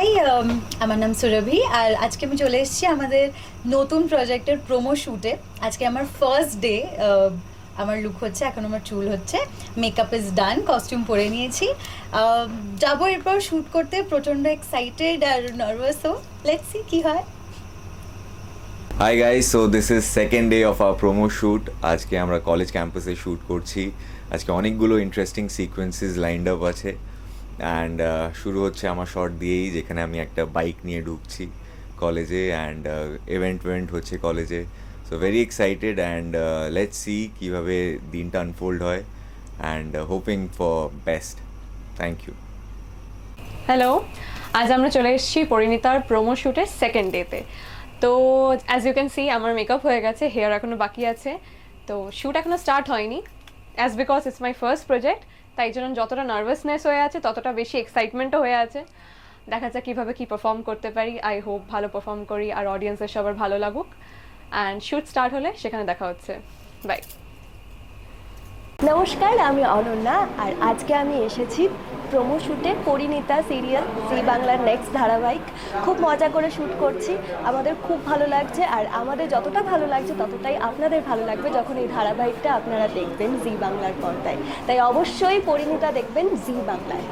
High আমার নাম সুরভি। আর আজকে আমি চলে এসেছি আমাদের নতুন প্রজেক্টের প্রোমো শ্যুটে আজকে আমার ফার্স্ট ডে আমার লুক হচ্ছে, এখন আমার চুল হচ্ছে। মেকআপ ইজ ডান কস্টিউম পরে নিয়েছি। যাব এরপর শ্যুট করতে, প্রচণ্ড এক্সাইটেড আর নার্ভাসও লেটস সি কী হয়। Hi guys so this is second day of our promo shoot আজকে আমরা কলেজ ক্যাম্পাসে শ্যুট করছি। আজকে অনেকগুলো ইন্টারেস্টিং সিকোয়েন্সেস লাইন্ড আপ আছে। অ্যান্ড শুরু হচ্ছে আমার শর্ট দিয়েই, যেখানে আমি একটা বাইক নিয়ে ঢুকছি কলেজে অ্যান্ড ইভেন্ট ইভেন্ট হচ্ছে কলেজে so very excited and let's see কীভাবে দিনটা আনফোল্ড হয়। And hoping for best thank you hello আজ আমরা চলে এসেছি পরিণীতার প্রোমো শ্যুটের সেকেন্ড ডেতে তো। অ্যাজ ইউ ক্যান সি আমার মেকআপ হয়ে গেছে হেয়ার এখনও বাকি আছে। তো শ্যুট এখনও স্টার্ট হয়নি as because it's my first project তাই জন্য যতটা নার্ভাসনেস হয়ে আছে, ততটা বেশি এক্সাইটমেন্টও হয়ে আছে। দেখা যাক কীভাবে কী পারফর্ম করতে পারি। আই হোপ ভালো পারফর্ম করি আর অডিয়েন্সের সবার ভালো লাগুক। অ্যান্ড শুট স্টার্ট হলে সেখানে দেখা হচ্ছে। বাই নমস্কার, আমি অনন্যা। আর আজকে আমি এসেছি প্রোমো শ্যুটে পরিণীতা সিরিয়াল জি বাংলার নেক্সট ধারাবাহিক। খুব মজা করে শ্যুট করছি। আমাদের খুব ভালো লাগছে আর আমাদের যতটা ভালো লাগছে ততটাই আপনাদের ভালো লাগবে যখন এই ধারাবাহিকটা আপনারা দেখবেন জি বাংলার পর্দায়। তাই অবশ্যই পরিণীতা দেখবেন জি বাংলায়